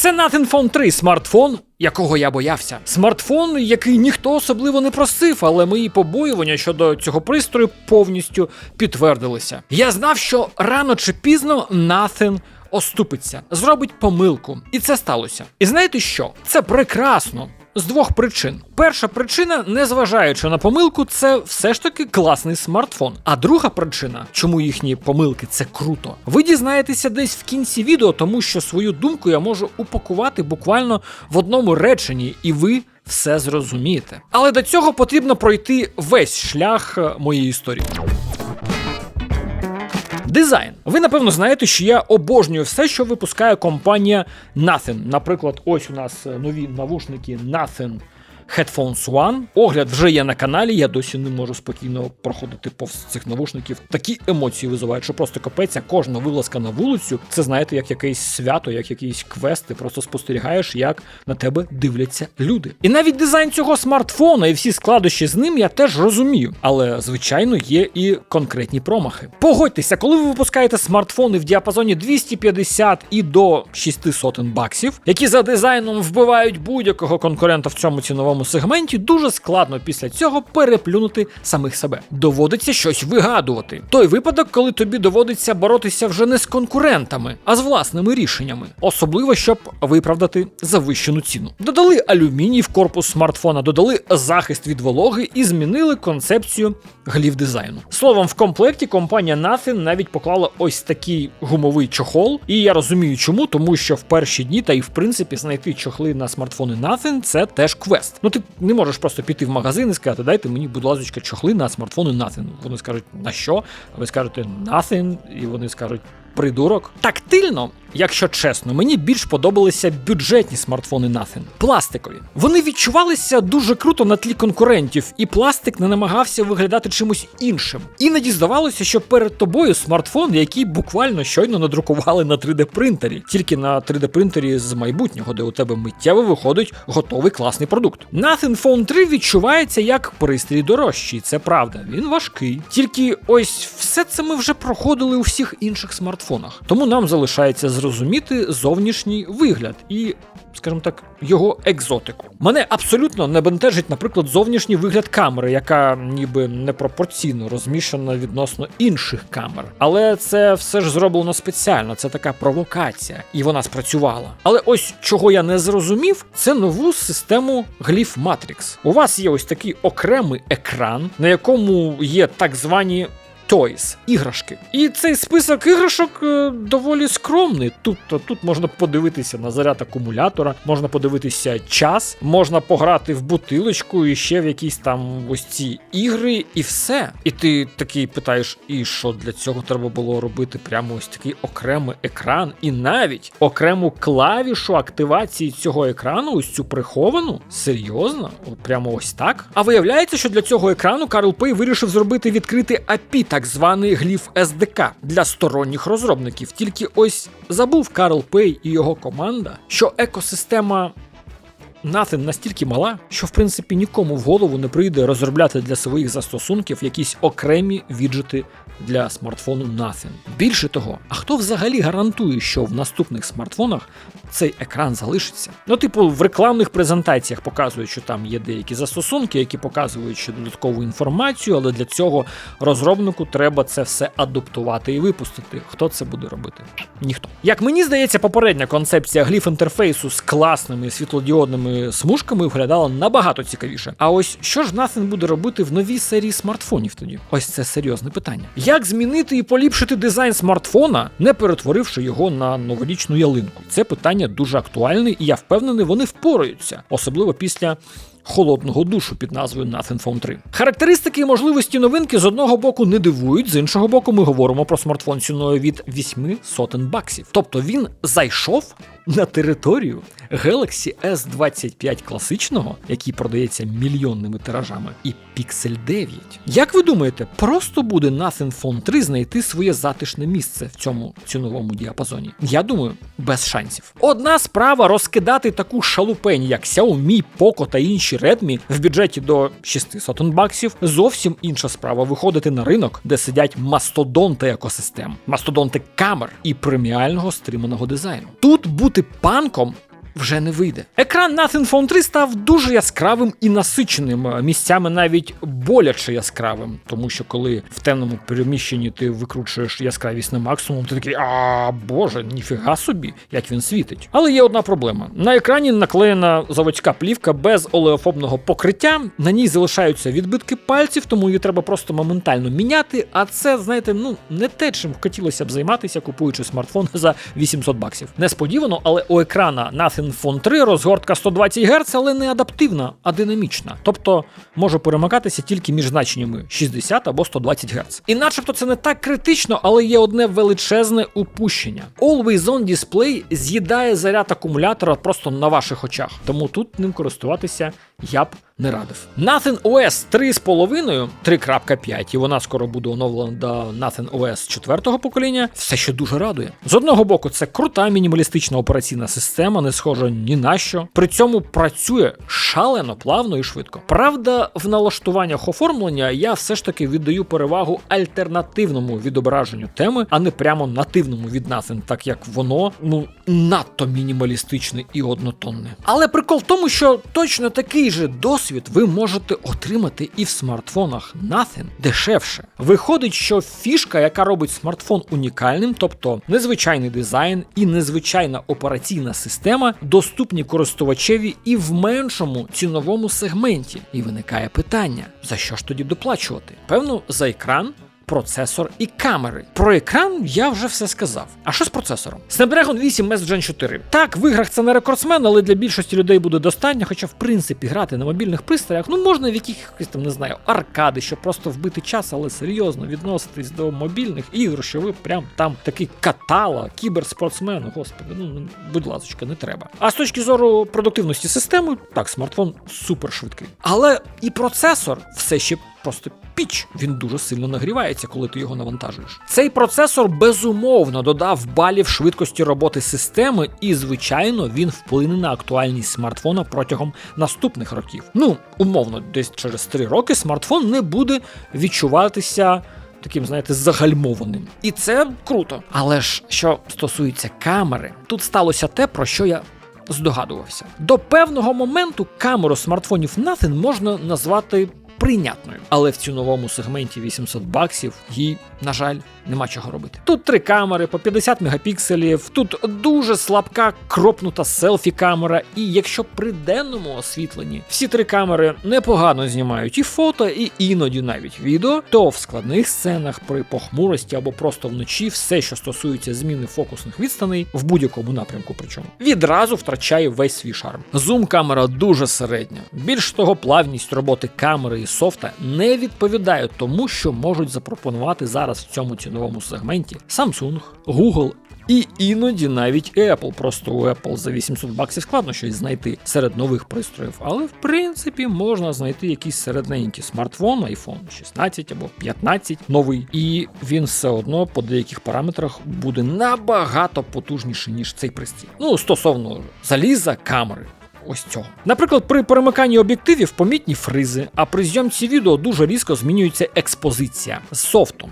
Це Nothing Phone 3 смартфон, якого я боявся. Смартфон, який ніхто особливо не просив, але мої побоювання щодо цього пристрою повністю підтвердилися. Я знав, що рано чи пізно Nothing оступиться, зробить помилку, і це сталося. І знаєте що? Це прекрасно. З двох причин. Перша причина, незважаючи на помилку, це все ж таки класний смартфон. А друга причина, чому їхні помилки це круто, ви дізнаєтеся десь в кінці відео, тому що свою думку я можу упакувати буквально в одному реченні, і ви все зрозумієте. Але до цього потрібно пройти весь шлях е, моєї історії. Дизайн. Ви напевно знаєте, що я обожнюю все, що випускає компанія Nothing. Наприклад, ось у нас е, нові навушники Nothing Headphones One. Огляд вже є на каналі. Я досі не можу спокійно проходити повз цих навушників. Такі емоції визивають, що просто капеться. Кожна вилазка на вулицю. Це знаєте, як якесь свято, як якийсь квест. Ти просто спостерігаєш, як на тебе дивляться люди. І навіть дизайн цього смартфона і всі складощі з ним я теж розумію. Але звичайно є і конкретні промахи. Погодьтеся, коли ви випускаєте смартфони в діапазоні 250 і до 600 баксів, які за дизайном вбивають будь-якого конкурента в цьому ціновому сегменті, дуже складно після цього переплюнути самих себе. Доводиться щось вигадувати. Той випадок, коли тобі доводиться боротися вже не з конкурентами, а з власними рішеннями, особливо щоб виправдати завищену ціну. Додали алюміній в корпус смартфона, додали захист від вологи і змінили концепцію глів дизайну. Словом, в комплекті компанія Nothing навіть поклала ось такий гумовий чохол, і я розумію, чому, тому що в перші дні та й в принципі знайти чохли на смартфони Nothing – це теж квест. Ну ти не можеш просто піти в магазин і сказати, дайте мені, будь ласка, чохли на смартфони Nothing. Вони скажуть, на що? А ви скажете Nothing, і вони скажуть. Придурок. Тактильно, якщо чесно, мені більш подобалися бюджетні смартфони Nothing. Пластикові. Вони відчувалися дуже круто на тлі конкурентів, і пластик не намагався виглядати чимось іншим. Іноді здавалося, що перед тобою смартфон, який буквально щойно надрукували на 3D принтері, тільки на 3D принтері з майбутнього, де у тебе миттєво виходить готовий класний продукт. Nothing Phone 3 відчувається як пристрій дорожчий, це правда. Він важкий. Тільки ось все це ми вже проходили у всіх інших смартфонах. Тому нам залишається зрозуміти зовнішній вигляд і, скажімо так, його екзотику. Мене абсолютно не бентежить, наприклад, зовнішній вигляд камери, яка ніби непропорційно розміщена відносно інших камер. Але це все ж зроблено спеціально, це така провокація, і вона спрацювала. Але ось чого я не зрозумів, це нову систему гліф Matrix. У вас є ось такий окремий екран, на якому є так звані Toys, іграшки. І цей список іграшок е, доволі скромний. Тут тут можна подивитися на заряд акумулятора, можна подивитися час, можна пограти в бутилочку і ще в якісь там ось ці ігри, і все. І ти такий питаєш, і що для цього треба було робити прямо ось такий окремий екран, і навіть окрему клавішу активації цього екрану, ось цю приховану. Серйозно? Прямо ось так. А виявляється, що для цього екрану Карл Пей вирішив зробити відкритий API, так званий гліф SDK для сторонніх розробників. Тільки ось забув Карл Пей і його команда, що екосистема. Nothing настільки мала, що в принципі нікому в голову не прийде розробляти для своїх застосунків якісь окремі віджити для смартфону Nothing. Більше того, а хто взагалі гарантує, що в наступних смартфонах цей екран залишиться? Ну, типу, в рекламних презентаціях показують, що там є деякі застосунки, які показують ще додаткову інформацію, але для цього розробнику треба це все адаптувати і випустити. Хто це буде робити? Ніхто. Як мені здається, попередня концепція гліф інтерфейсу з класними світлодіодними смужками виглядала набагато цікавіше. А ось що ж Nothing буде робити в новій серії смартфонів тоді? Ось це серйозне питання. Як змінити і поліпшити дизайн смартфона, не перетворивши його на новорічну ялинку? Це питання дуже актуальне, і я впевнений, вони впораються, особливо після. Холодного душу під назвою Nothing Phone 3. Характеристики і можливості новинки з одного боку не дивують, з іншого боку, ми говоримо про смартфон ціною від 8 сотень баксів. Тобто він зайшов на територію Galaxy S25 класичного, який продається мільйонними тиражами, і Pixel 9. Як ви думаєте, просто буде Nothing Phone 3 знайти своє затишне місце в цьому ціновому діапазоні? Я думаю, без шансів. Одна справа розкидати таку шалупень, як Xiaomi, Poco та інші Redmi в бюджеті до 600 баксів. Зовсім інша справа виходити на ринок, де сидять мастодонти екосистем, мастодонти камер і преміального стриманого дизайну. Тут бути панком вже не вийде. Екран Nothing Phone 3 став дуже яскравим і насиченим, місцями навіть боляче яскравим. Тому що коли в темному приміщенні ти викручуєш яскравість на максимум, ти такий а боже, ніфіга собі, як він світить. Але є одна проблема: на екрані наклеєна заводська плівка без олеофобного покриття. На ній залишаються відбитки пальців, тому її треба просто моментально міняти. А це, знаєте, ну не те, чим хотілося б займатися, купуючи смартфон за 800 баксів. Несподівано, але у екрана Nothing Phone 3 розгортка 120 Гц, але не адаптивна, а динамічна. Тобто може перемикатися тільки між значеннями 60 або 120 Гц. І начебто це не так критично, але є одне величезне упущення. Always On Display з'їдає заряд акумулятора просто на ваших очах, тому тут ним користуватися я б не радив. Nothing OS 3.5, 3.5, і вона скоро буде оновлена до Nothing OS 4 покоління, все ще дуже радує. З одного боку, це крута мінімалістична операційна система, не схожа ні на що. При цьому працює шалено, плавно і швидко. Правда, в налаштуваннях оформлення я все ж таки віддаю перевагу альтернативному відображенню теми, а не прямо нативному від Nothing, так як воно ну надто мінімалістичне і однотонне. Але прикол в тому, що точно такий же досвід ви можете отримати і в смартфонах Nothing дешевше. Виходить, що фішка, яка робить смартфон унікальним, тобто незвичайний дизайн і незвичайна операційна система, доступні користувачеві і в меншому ціновому сегменті. І виникає питання: за що ж тоді доплачувати? Певно, за екран процесор і камери. Про екран я вже все сказав. А що з процесором? Snapdragon 8 S Gen 4. Так, в іграх це не рекордсмен, але для більшості людей буде достатньо, хоча, в принципі, грати на мобільних пристроях, ну можна в якихось там, не знаю, аркади, щоб просто вбити час, але серйозно відноситись до мобільних ігор, що ви прям там такий катала, кіберспортсмен, господи, ну будь ласка, не треба. А з точки зору продуктивності системи, так, смартфон супер швидкий. Але і процесор все ще просто піч. Він дуже сильно нагрівається, коли ти його навантажуєш. Цей процесор безумовно додав балів швидкості роботи системи, і, звичайно, він вплине на актуальність смартфона протягом наступних років. Ну, умовно, десь через 3 роки смартфон не буде відчуватися. Таким, знаєте, загальмованим. І це круто. Але ж що стосується камери, тут сталося те, про що я здогадувався. До певного моменту камеру смартфонів Nothing можна назвати прийнятною. Але в ціновому сегменті 800 баксів їй, на жаль, нема чого робити. Тут три камери по 50 мегапікселів, тут дуже слабка кропнута селфі-камера, і якщо при денному освітленні всі три камери непогано знімають і фото, і іноді навіть відео, то в складних сценах при похмурості або просто вночі все, що стосується зміни фокусних відстаней в будь-якому напрямку, причому відразу втрачає весь свій шарм. Зум камера дуже середня. Більш того, плавність роботи камери і софта не відповідає тому, що можуть запропонувати зараз в цьому ціновому сегменті Samsung, Google. І іноді навіть Apple. Просто у Apple за 800 баксів складно щось знайти серед нових пристроїв, але в принципі можна знайти якийсь середненький смартфон, iPhone 16 або 15 новий, і він все одно по деяких параметрах буде набагато потужніший, ніж цей пристрій. Ну, стосовно заліза, камери. Ось цього. Наприклад, при перемиканні об'єктивів помітні фризи, а при зйомці відео дуже різко змінюється експозиція з софтом.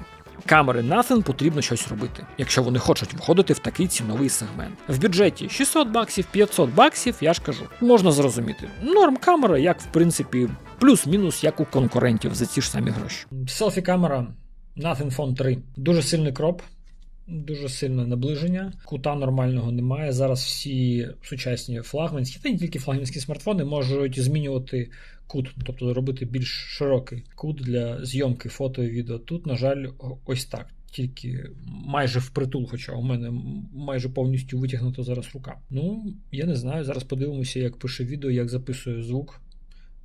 Камери Nothing потрібно щось робити, якщо вони хочуть входити в такий ціновий сегмент. В бюджеті 600 баксів, 500 баксів, я ж кажу, можна зрозуміти. Норм камера, як в принципі, плюс-мінус, як у конкурентів за ці ж самі гроші. Селфі камера Nothing Phone 3. Дуже сильний кроп. Дуже сильне наближення, кута нормального немає. Зараз всі сучасні флагманські, та не тільки флагманські смартфони можуть змінювати кут, тобто робити більш широкий кут для зйомки фото і відео. Тут, на жаль, ось так. Тільки майже впритул, хоча у мене майже повністю витягнута зараз рука. Ну, я не знаю. Зараз подивимося, як пише відео, як записує звук.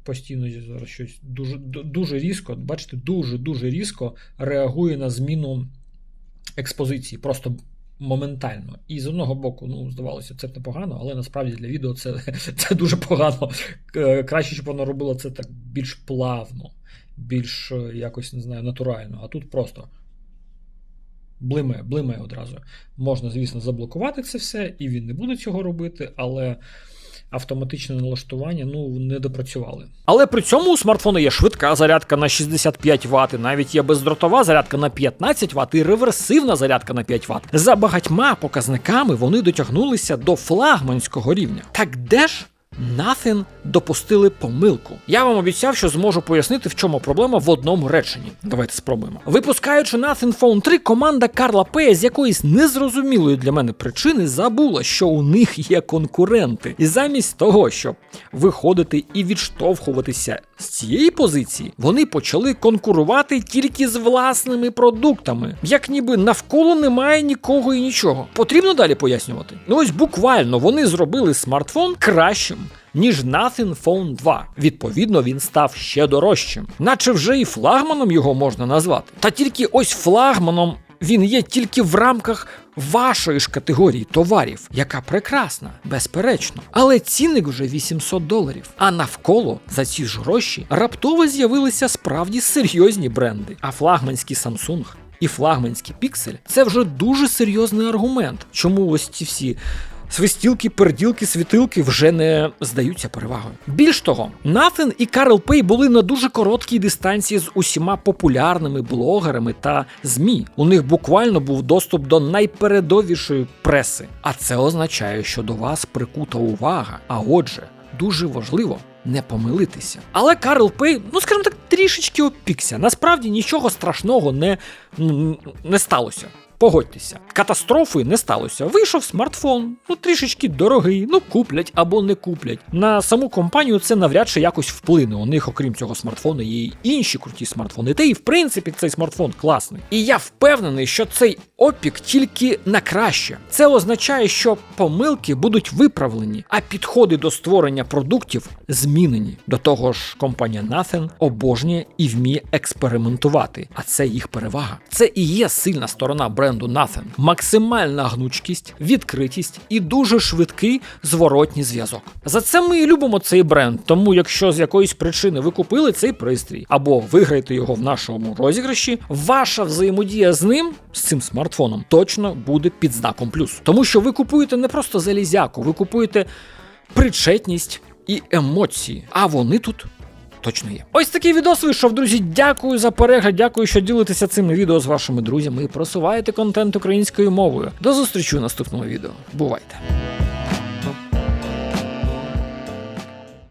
Постійно зараз щось дуже дуже різко, бачите, дуже-дуже різко реагує на зміну експозиції, просто моментально. І з одного боку, ну, здавалося, це непогано, але насправді для відео це це дуже погано. Краще, щоб воно робило це так більш плавно, більш якось не знаю, натурально. А тут просто блиме, блиме одразу. Можна, звісно, заблокувати це все, і він не буде цього робити, але. Автоматичне налаштування ну не допрацювали. Але при цьому у смартфону є швидка зарядка на 65 Вт, навіть є бездротова зарядка на 15 Вт і реверсивна зарядка на 5 Вт. За багатьма показниками вони дотягнулися до флагманського рівня. Так де ж? Nothing допустили помилку. Я вам обіцяв, що зможу пояснити, в чому проблема в одному реченні. Давайте спробуємо. Випускаючи Nothing Phone 3, команда Карла Пея з якоїсь незрозумілої для мене причини забула, що у них є конкуренти. І замість того, щоб виходити і відштовхуватися з цієї позиції, вони почали конкурувати тільки з власними продуктами. Як ніби навколо немає нікого і нічого. Потрібно далі пояснювати. Ну ось буквально вони зробили смартфон кращим. Ніж Nothing Phone 2. Відповідно, він став ще дорожчим. Наче вже і флагманом його можна назвати. Та тільки ось флагманом він є тільки в рамках вашої ж категорії товарів, яка прекрасна, безперечно. Але цінник вже 800 доларів. А навколо за ці ж гроші раптово з'явилися справді серйозні бренди. А флагманський Samsung і флагманський Pixel – це вже дуже серйозний аргумент, чому ось ці всі. Свистілки, перділки, світилки вже не здаються перевагою. Більш того, Нафен і Карл Пей були на дуже короткій дистанції з усіма популярними блогерами та ЗМІ. У них буквально був доступ до найпередовішої преси. А це означає, що до вас прикута увага. А отже, дуже важливо. Не помилитися. Але Карл Пей, ну скажімо так, трішечки опікся. Насправді нічого страшного не, не сталося. Погодьтеся, катастрофи не сталося. Вийшов смартфон, ну трішечки дорогий, ну куплять або не куплять. На саму компанію це навряд чи якось вплине. У них, окрім цього смартфону, є інші круті смартфони. Та і в принципі цей смартфон класний. І я впевнений, що цей опік тільки на краще. Це означає, що помилки будуть виправлені, а підходи до створення продуктів змінені. До того ж, компанія Nothing обожнює і вміє експериментувати, а це їх перевага. Це і є сильна сторона бренду Nothing. Максимальна гнучкість, відкритість і дуже швидкий зворотній зв'язок. За це ми і любимо цей бренд. Тому, якщо з якоїсь причини ви купили цей пристрій або виграєте його в нашому розіграші, ваша взаємодія з ним, з цим смартфоном, точно буде під знаком плюс. Тому що ви купуєте не просто залізяку, ви купуєте причетність і емоції, а вони тут. Точно є. Ось такий відос вийшов, друзі. Дякую за перегляд. Дякую, що ділитеся цими відео з вашими друзями і просуваєте контент українською мовою. До зустрічі у наступному відео. Бувайте!